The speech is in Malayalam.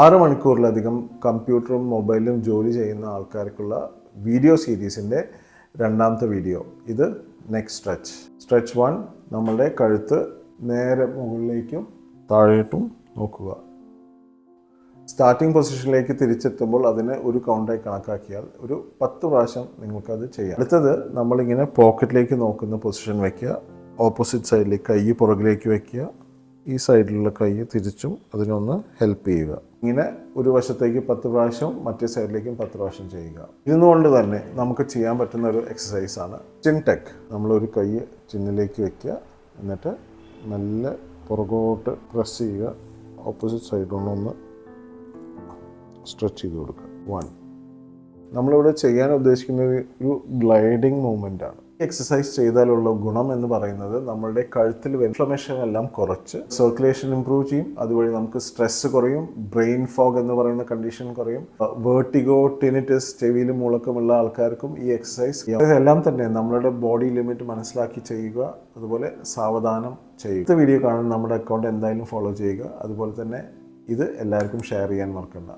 ആറ് മണിക്കൂറിലധികം കമ്പ്യൂട്ടറും മൊബൈലും ജോലി ചെയ്യുന്ന ആൾക്കാർക്കുള്ള വീഡിയോ സീരീസിന്റെ രണ്ടാമത്തെ വീഡിയോ. ഇത് നെക്സ്റ്റ് സ്ട്രെച്ച്. സ്ട്രെച്ച് വൺ നമ്മളുടെ കഴുത്ത് നേരെ മുകളിലേക്കും താഴേട്ടും നോക്കുക. സ്റ്റാർട്ടിംഗ് പൊസിഷനിലേക്ക് തിരിച്ചെത്തുമ്പോൾ അതിനെ ഒരു കൗണ്ടായി കണക്കാക്കിയാൽ ഒരു പത്ത് പ്രാവശ്യം നിങ്ങൾക്കത് ചെയ്യാം. അടുത്തത് നമ്മളിങ്ങനെ പോക്കറ്റിലേക്ക് നോക്കുന്ന പൊസിഷൻ വയ്ക്കുക ഓപ്പോസിറ്റ് സൈഡിലേക്ക് കൈ പുറകിലേക്ക് വയ്ക്കുക ഈ സൈഡിലുള്ള കൈ തിരിച്ചും അതിനൊന്ന് ഹെൽപ്പ് ചെയ്യുക. ഇങ്ങനെ ഒരു വശത്തേക്ക് പത്ത് പ്രാവശ്യം മറ്റേ സൈഡിലേക്കും പത്ത് പ്രാവശ്യം ചെയ്യുക. ഇരുന്നുകൊണ്ട് തന്നെ നമുക്ക് ചെയ്യാൻ പറ്റുന്ന ഒരു എക്സസൈസാണ് ചിൻ ടെക് നമ്മളൊരു കൈ ചിന്നിലേക്ക് വെക്കുക. എന്നിട്ട് നല്ല പുറകോട്ട് പ്രസ് ചെയ്യുക. ഓപ്പോസിറ്റ് സൈഡിലൊന്നൊന്ന് സ്ട്രെച്ച് ചെയ്ത് കൊടുക്കുക. വൺ നമ്മളിവിടെ ചെയ്യാൻ ഉദ്ദേശിക്കുന്ന ഒരു- ഗ്ലൈഡിങ് മൂവ്മെന്റ് ആണ്. എക്സസൈസ് ചെയ്താലുള്ള ഗുണം എന്ന് പറയുന്നത് നമ്മളുടെ കഴുത്തിൽ ഇൻഫ്ലമേഷൻ എല്ലാം കുറച്ച് സർക്കുലേഷൻ ഇംപ്രൂവ് ചെയ്യും. അതുവഴി നമുക്ക് സ്ട്രെസ് കുറയും ബ്രെയിൻ ഫോഗ് എന്ന് പറയുന്ന കണ്ടീഷൻ കുറയും. വേർട്ടിഗോ ടിനിറ്റിസ് ചെവിയിൽ മുളക്കമുള്ള ആൾക്കാർക്കും ഈ എക്സസൈസ് ഇതെല്ലാം തന്നെ നമ്മളുടെ ബോഡി ലിമിറ്റ് മനസ്സിലാക്കി ചെയ്യുക അതുപോലെ സാവധാനം ചെയ്യുക. അടുത്ത വീഡിയോ കാണാൻ നമ്മുടെ അക്കൗണ്ട് എന്തായാലും ഫോളോ ചെയ്യുക. അതുപോലെ തന്നെ ഇത് എല്ലാവർക്കും ഷെയർ ചെയ്യാൻ മറക്കണ്ട.